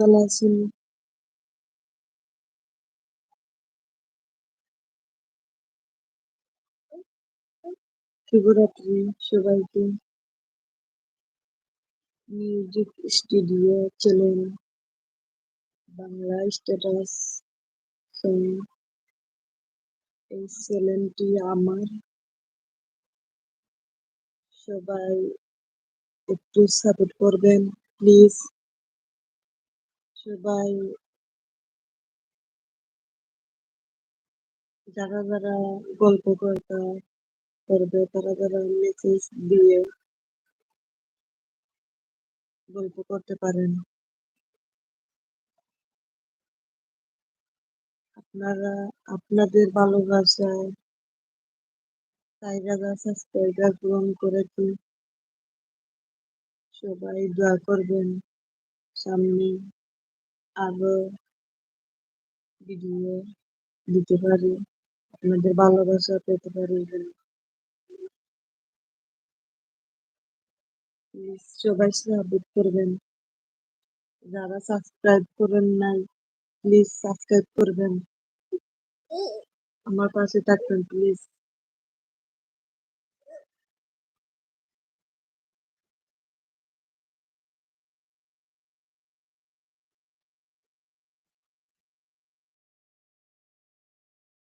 ভালো আছেন? শুভরাত্রি সবাইকে। Music studio channel Bangla status song এই চ্যানেলটি আমার সবাই একটু সাপোর্ট করবেন প্লিজ সবাই যারা যারা গল্প করতে করবে তারা যারা মেসেজ দিয়ে গল্প করতে পারেন আপনারা আপনাদের ভালোবাসায় হাজার সাবস্ক্রাইবার পূরণ করেছি সবাই দোয়া করবেন সামনে আরও ভিডিও দিতে পারি, আপনাদের ভালোবাসা পেতে পারি প্লিজ সবাই সাপোর্ট করবেন। যারা সাবস্ক্রাইব করেন নাই প্লিজ সাবস্ক্রাইব করবেন। আমার পাশে থাকবেন প্লিজ